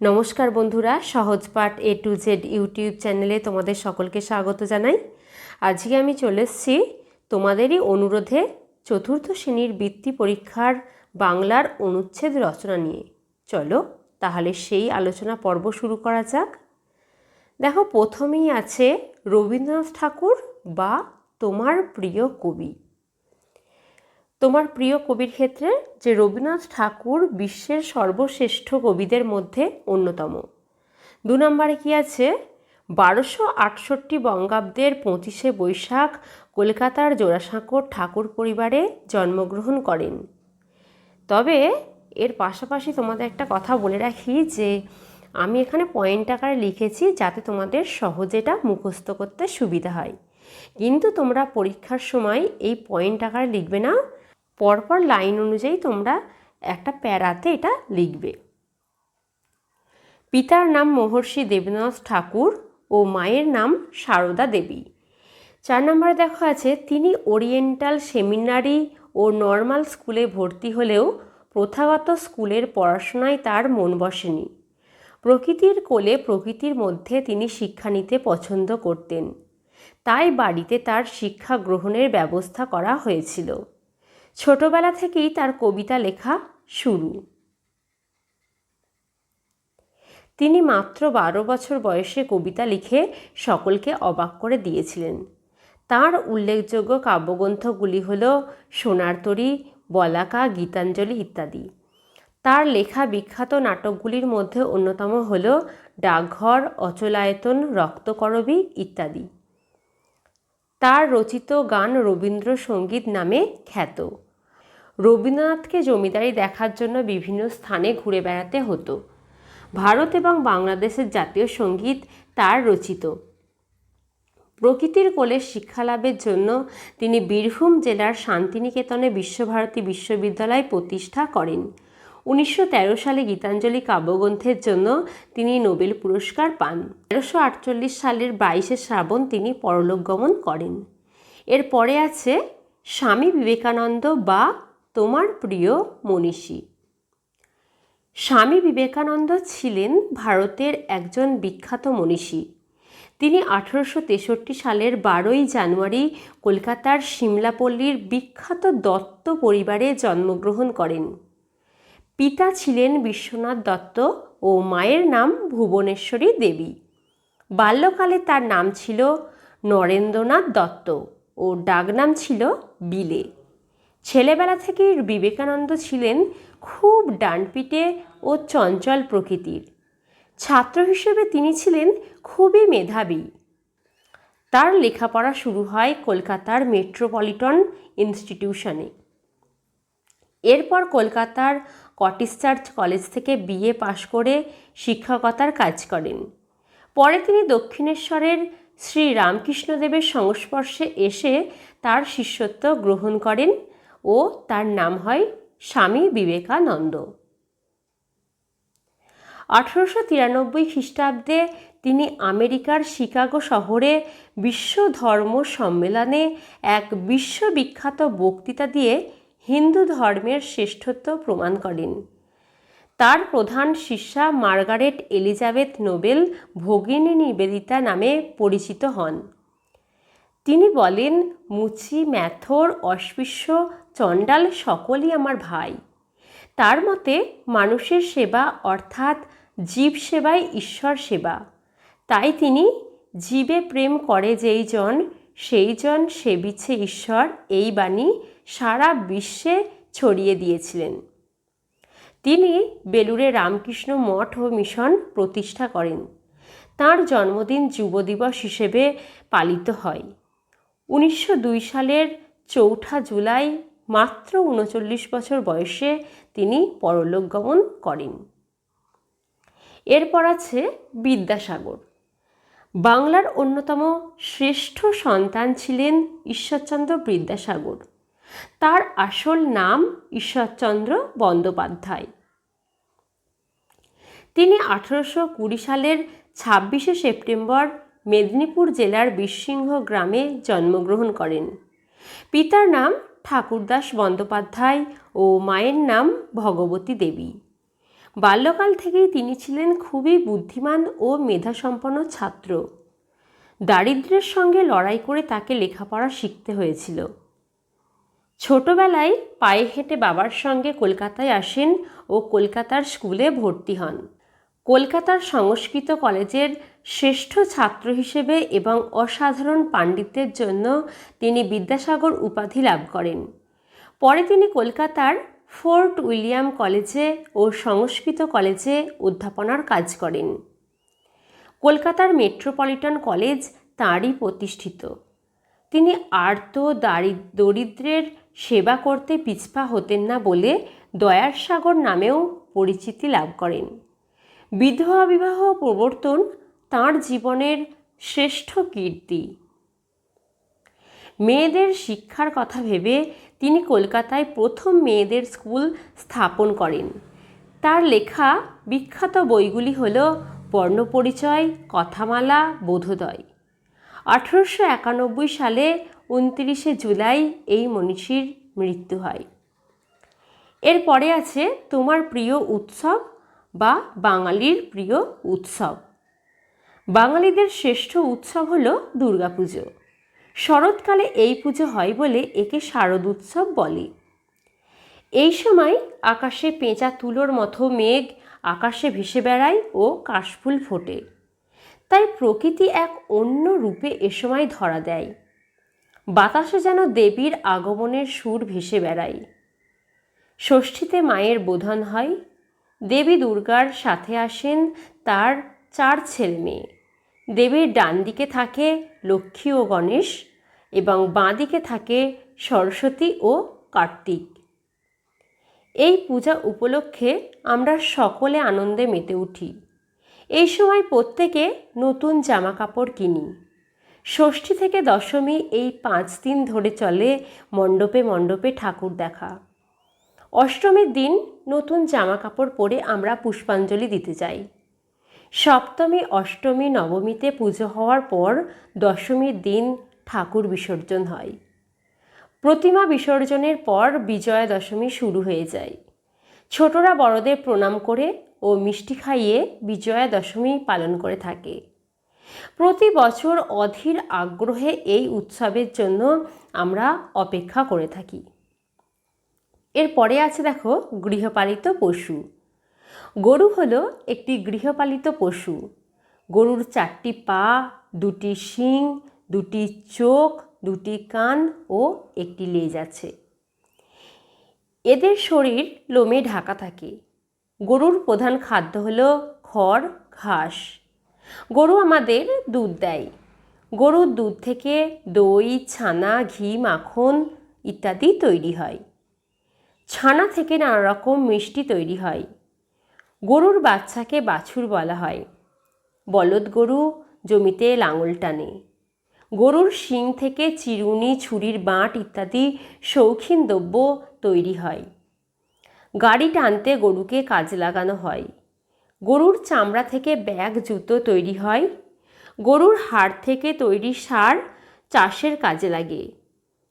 নমস্কার বন্ধুরা, সহজ পাঠ এ টু জেড ইউটিউব চ্যানেলে তোমাদের সকলকে স্বাগত জানাই। আজকে আমি চলে এসেছি তোমাদেরই অনুরোধে চতুর্থ শ্রেণির বৃত্তি পরীক্ষার বাংলার অনুচ্ছেদ রচনা নিয়ে। চলো তাহলে সেই আলোচনা পর্ব শুরু করা যাক। দেখো, প্রথমেই আছে রবীন্দ্রনাথ ঠাকুর বা তোমার প্রিয় কবি। তোমার প্রিয় কবির ক্ষেত্রে যে রবীন্দ্রনাথ ঠাকুর বিশ্বের সর্বশ্রেষ্ঠ কবিদের মধ্যে অন্যতম। দু নম্বরে কি আছে? বারোশো আটষট্টি বঙ্গাব্দের পঁচিশে বৈশাখ কলকাতার জোড়াসাঁকোর ঠাকুর পরিবারে জন্মগ্রহণ করেন। তবে এর পাশাপাশি তোমাদের একটা কথা বলে রাখি যে আমি এখানে পয়েন্ট আকারে লিখেছি যাতে তোমাদের সহজেটা মুখস্থ করতে সুবিধা হয়। কিন্তু তোমরা পরীক্ষার সময় এই পয়েন্ট আকারে লিখবে না পরপর লাইন অনুযায়ী তোমরা একটা প্যারাতে এটা লিখবে। পিতার নাম মহর্ষি দেবনাথ ঠাকুর ও মায়ের নাম সারদা দেবী। চার নম্বরে দেখা আছে, তিনি ওরিয়েন্টাল সেমিনারি ও নর্মাল স্কুলে ভর্তি হলেও প্রথাগত স্কুলের পড়াশোনায় তার মন বসেনি। প্রকৃতির কোলে প্রকৃতির মধ্যে তিনি শিক্ষা নিতে পছন্দ করতেন। তাই বাড়িতে তার শিক্ষা গ্রহণের ব্যবস্থা করা হয়েছিল। ছোটবেলা থেকেই তার কবিতা লেখা শুরু। তিনি মাত্র বারো বছর বয়সে কবিতা লিখে সকলকে অবাক করে দিয়েছিলেন। তার উল্লেখযোগ্য কাব্যগ্রন্থগুলি হল সোনার তরী, বলাকা, গীতাঞ্জলি ইত্যাদি। তার লেখা বিখ্যাত নাটকগুলির মধ্যে অন্যতম হল ডাকঘর, অচলায়তন, রক্তকরবী ইত্যাদি। তার রচিত গান রবীন্দ্রসঙ্গীত নামে খ্যাত। রবীন্দ্রনাথকে জমিদারি দেখার জন্য বিভিন্ন স্থানে ঘুরে বেড়াতে হতো। ভারত এবং বাংলাদেশের জাতীয় সংগীত তার রচিত। প্রকৃতির কোলে শিক্ষালাভের জন্য তিনি বীরভূম জেলার শান্তিনিকেতনে বিশ্বভারতী বিশ্ববিদ্যালয় প্রতিষ্ঠা করেন। উনিশশো তেরো সালে গীতাঞ্জলি কাব্যগ্রন্থের জন্য তিনি নোবেল পুরস্কার পান। তেরোশো আটচল্লিশ সালের বাইশে শ্রাবণ তিনি পরলোক গমন করেন। এরপরে আছে স্বামী বিবেকানন্দ বা তোমার প্রিয় মনীষী। স্বামী বিবেকানন্দ ছিলেন ভারতের একজন বিখ্যাত মনীষী। তিনি আঠারোশো তেষট্টি সালের বারোই জানুয়ারি কলকাতার সিমলাপল্লীর বিখ্যাত দত্ত পরিবারে জন্মগ্রহণ করেন। পিতা ছিলেন বিশ্বনাথ দত্ত ও মায়ের নাম ভুবনেশ্বরী দেবী। বাল্যকালে তার নাম ছিল নরেন্দ্রনাথ দত্ত ও ডাকনাম ছিল বিলে। ছেলেবেলা থেকেই বিবেকানন্দ ছিলেন খুব ডানপিটে ও চঞ্চল প্রকৃতির। ছাত্র হিসেবে তিনি ছিলেন খুবই মেধাবী। তার লেখাপড়া শুরু হয় কলকাতার মেট্রোপলিটন ইনস্টিটিউশনে। এরপর কলকাতার কটিস চার্চ কলেজ থেকে বিএ পাশ করে শিক্ষকতার কাজ করেন। পরে তিনি দক্ষিণেশ্বরের শ্রী রামকৃষ্ণদেবের সংস্পর্শে এসে তার শিষ্যত্ব গ্রহণ করেন। ও তার নাম হয় স্বামী বিবেকানন্দ। আঠারোশো তিরানব্বই খ্রিস্টাব্দে তিনি আমেরিকার শিকাগো শহরে বিশ্ব ধর্ম সম্মেলনে এক বিশ্ববিখ্যাত বক্তৃতা দিয়ে হিন্দু ধর্মের শ্রেষ্ঠত্ব প্রমাণ করেন। তার প্রধান শিষ্যা মার্গারেট এলিজাবেথ নোবেল ভগিনী নিবেদিতা নামে পরিচিত হন। তিনি বলেন, মুচি, ম্যাথর অস্পৃশ্য চণ্ডাল সকলই আমার ভাই। তার মতে মানুষের সেবা অর্থাৎ জীব সেবাই ঈশ্বর সেবা। তাই তিনি জীবে প্রেম করে যেই জন, সেই জন সেবিছে ঈশ্বর এই বাণী সারা বিশ্বে ছড়িয়ে দিয়েছিলেন। তিনি বেলুরে রামকৃষ্ণ মঠ ও মিশন প্রতিষ্ঠা করেন। তার জন্মদিন যুব দিবস হিসেবে পালিত হয়। উনিশশো দুই সালের চৌঠা জুলাই মাত্র উনচল্লিশ বছর বয়সে তিনি পরলোক গমন করেন। এরপর আছে বিদ্যাসাগর। বাংলার অন্যতম শ্রেষ্ঠ সন্তান ছিলেন ঈশ্বরচন্দ্র বিদ্যাসাগর। তার আসল নাম ঈশ্বরচন্দ্র বন্দ্যোপাধ্যায়। তিনি আঠারোশো কুড়ি সালের ছাব্বিশে সেপ্টেম্বর মেদিনীপুর জেলার বিশৃঙ্গ গ্রামে জন্মগ্রহণ করেন। পিতার নাম ঠাকুরদাস বন্দ্যোপাধ্যায় ও মায়ের নাম ভগবতী দেবী। বাল্যকাল থেকেই তিনি ছিলেন খুবই বুদ্ধিমান ও মেধাসম্পন্ন ছাত্র। দারিদ্র্যের সঙ্গে লড়াই করে তাকে লেখাপড়া শিখতে হয়েছিল। ছোটবেলায় পায়ে হেঁটে বাবার সঙ্গে কলকাতায় আসেন ও কলকাতার স্কুলে ভর্তি হন। কলকাতার সংস্কৃত কলেজের শ্রেষ্ঠ ছাত্র হিসেবে এবং অসাধারণ পাণ্ডিত্যের জন্য তিনি বিদ্যাসাগর উপাধি লাভ করেন। পরে তিনি কলকাতার ফোর্ট উইলিয়াম কলেজে ও সংস্কৃত কলেজে অধ্যাপনার কাজ করেন। কলকাতার মেট্রোপলিটন কলেজ তাঁরই প্রতিষ্ঠিত। তিনি আর্ত দারি, দরিদ্রের সেবা করতে পিছপা হতেন না বলে দয়ার সাগর নামেও পরিচিতি লাভ করেন। বিধবা বিবাহ প্রবর্তন তাঁর জীবনের শ্রেষ্ঠ কীর্তি। মেয়েদের শিক্ষার কথা ভেবে তিনি কলকাতায় প্রথম মেয়েদের স্কুল স্থাপন করেন। তার লেখা বিখ্যাত বইগুলি হল বর্ণপরিচয়, কথামালা, বোধোদয়। আঠেরোশো একানব্বই সালে উনত্রিশে জুলাই এই মনীষীর মৃত্যু হয়। এরপরে আছে তোমার প্রিয় উৎসব বা বাঙালির প্রিয় উৎসব। বাঙালিদের শ্রেষ্ঠ উৎসব হল দুর্গাপুজো। শরৎকালে এই পুজো হয় বলে একে শারদ উৎসব বলে। এই সময় আকাশে পেঁচা তুলোর মতো মেঘ আকাশে ভেসে বেড়ায় ও কাশফুল ফোটে। তাই প্রকৃতি এক অন্য রূপে এ সময় ধরা দেয়। বাতাসে যেন দেবীর আগমনের সুর ভেসে বেড়ায়। ষষ্ঠীতে মায়ের বোধন হয়, দেবী দুর্গার সাথে আসেন তার চার ছেলে মেয়ে। দেবীর ডান দিকে থাকে লক্ষ্মী ও গণেশ এবং বাঁ দিকে থাকে সরস্বতী ও কার্তিক। এই পূজা উপলক্ষে আমরা সকলে আনন্দে মেতে উঠি। এই সময় প্রত্যেকে নতুন জামা কাপড় কিনি। ষষ্ঠী থেকে দশমী এই পাঁচ দিন ধরে চলে মণ্ডপে মণ্ডপে ঠাকুর দেখা। অষ্টমীর দিন নতুন জামা কাপড় পরে আমরা পুষ্পাঞ্জলি দিতে যাই। সপ্তমী, অষ্টমী, নবমীতে পুজো হওয়ার পর দশমীর দিন ঠাকুর বিসর্জন হয়। প্রতিমা বিসর্জনের পর বিজয়া দশমী শুরু হয়ে যায়। ছোটরা বড়দের প্রণাম করে ও মিষ্টি খাইয়ে বিজয়া দশমী পালন করে থাকে। প্রতি বছর অধীর আগ্রহে এই উৎসবের জন্য আমরা অপেক্ষা করে থাকি। এরপরে আছে দেখো গৃহপালিত পশু। গরু হলো একটি গৃহপালিত পশু। গরুর চারটি পা, দুটি শিং, দুটি চোখ, দুটি কান ও একটি লেজ আছে। এদের শরীর লোমে ঢাকা থাকে। গরুর প্রধান খাদ্য হলো খড়, ঘাস। গরু আমাদের দুধ দেয়। গরুর দুধ থেকে দই, ছানা, ঘি, মাখন ইত্যাদি তৈরি হয়। ছানা থেকে নানা রকম মিষ্টি তৈরি হয়। গরুর বাচ্চাকে বাছুর বলা হয়। বলদ গরু জমিতে লাঙল টানে। গরুর শিং থেকে চিরুনি, ছুরির বাঁট ইত্যাদি শৌখিন দ্রব্য তৈরি হয়। গাড়ি টানতে গরুকে কাজে লাগানো হয়। গরুর চামড়া থেকে ব্যাগ, জুতো তৈরি হয়। গরুর হাড় থেকে তৈরি সার চাষের কাজে লাগে।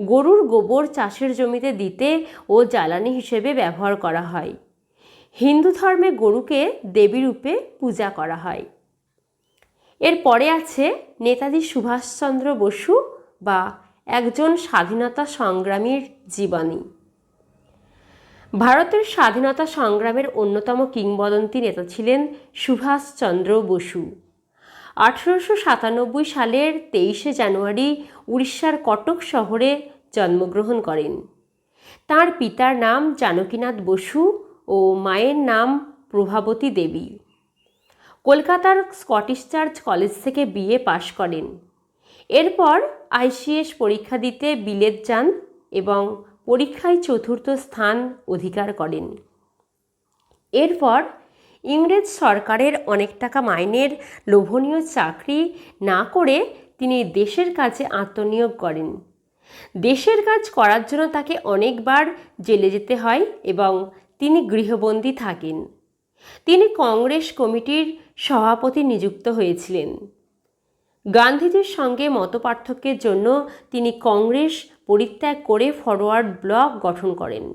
গরুর গোবর চাষের জমিতে দিতে ও জ্বালানি হিসেবে ব্যবহার করা হয়। হিন্দু ধর্মে গরুকে দেবী রূপে পূজা করা হয়। এরপরে আছে নেতাজি সুভাষচন্দ্র বসু বা একজন স্বাধীনতা সংগ্রামীর জীবনী। ভারতের স্বাধীনতা সংগ্রামের অন্যতম কিংবদন্তি নেতা ছিলেন সুভাষচন্দ্র বসু। আঠেরোশো সাতানব্বই সালের তেইশে জানুয়ারি উড়িষ্যার কটক শহরে জন্মগ্রহণ করেন। তার পিতার নাম জানকীনাথ বসু ও মায়ের নাম প্রভাবতী দেবী। কলকাতার স্কটিশ চার্চ কলেজ থেকে বিএ পাশ করেন। এরপর আইসিএস পরীক্ষা দিতে বিলেত যান এবং পরীক্ষায় চতুর্থ স্থান অধিকার করেন। এরপর ইংরেজ সরকারের অনেক টাকা মাইনের লোভনীয় চাকরি না করে তিনি দেশের কাজে আত্মনিয়োগ করেন। দেশের কাজ করার জন্য তাকে অনেকবার জেলে যেতে হয় এবং তিনি গৃহবন্দী থাকেন। তিনি কংগ্রেস কমিটির সভাপতি নিযুক্ত হয়েছিলেন। গান্ধীজির সঙ্গে মতপার্থক্যের জন্য তিনি কংগ্রেস পরিত্যাগ করে ফরওয়ার্ড ব্লক গঠন করেন।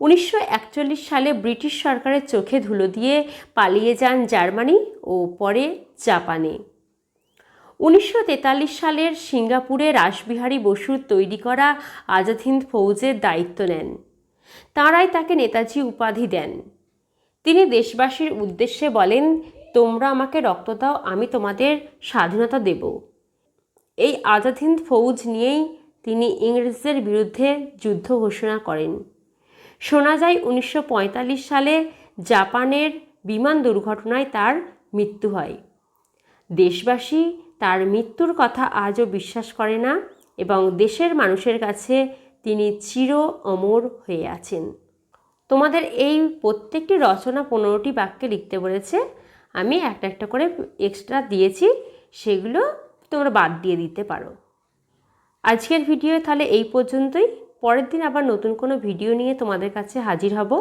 উনিশশো একচল্লিশ সালে ব্রিটিশ সরকারের চোখে ধুলো দিয়ে পালিয়ে যান জার্মানি ও পরে জাপানে। উনিশশো তেতাল্লিশ সালের সিঙ্গাপুরে রাসবিহারী বসুর তৈরি করা আজাদ হিন্দ ফৌজের দায়িত্ব নেন। তাঁরাই তাকে নেতাজি উপাধি দেন। তিনি দেশবাসীর উদ্দেশ্যে বলেন, তোমরা আমাকে রক্ত দাও, আমি তোমাদের স্বাধীনতা দেব। এই আজাদ হিন্দ ফৌজ নিয়েই তিনি ইংরেজদের বিরুদ্ধে যুদ্ধ ঘোষণা করেন। শোনা যায়, উনিশশো পঁয়তাল্লিশ সালে জাপানের বিমান দুর্ঘটনায় তার মৃত্যু হয়। দেশবাসী তার মৃত্যুর কথা আজও বিশ্বাস করে না এবং দেশের মানুষের কাছে তিনি চির অমর হয়ে আছেন। তোমাদের এই প্রত্যেকটি রচনা পনেরোটি বাক্যে লিখতে বলেছে। আমি একটা একটা করে এক্সট্রা দিয়েছি, সেগুলো তোমরা বাদ দিয়ে দিতে পারো। আজকের ভিডিও তাহলে এই পর্যন্তই। পরের দিন আবার নতুন কোনো ভিডিও নিয়ে তোমাদের কাছে হাজির হব।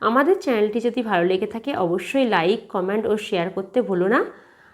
আমাদের চ্যানেলটি যদি ভালো লেগে থাকে, অবশ্যই লাইক কমেন্ট ও শেয়ার করতে ভুলো না।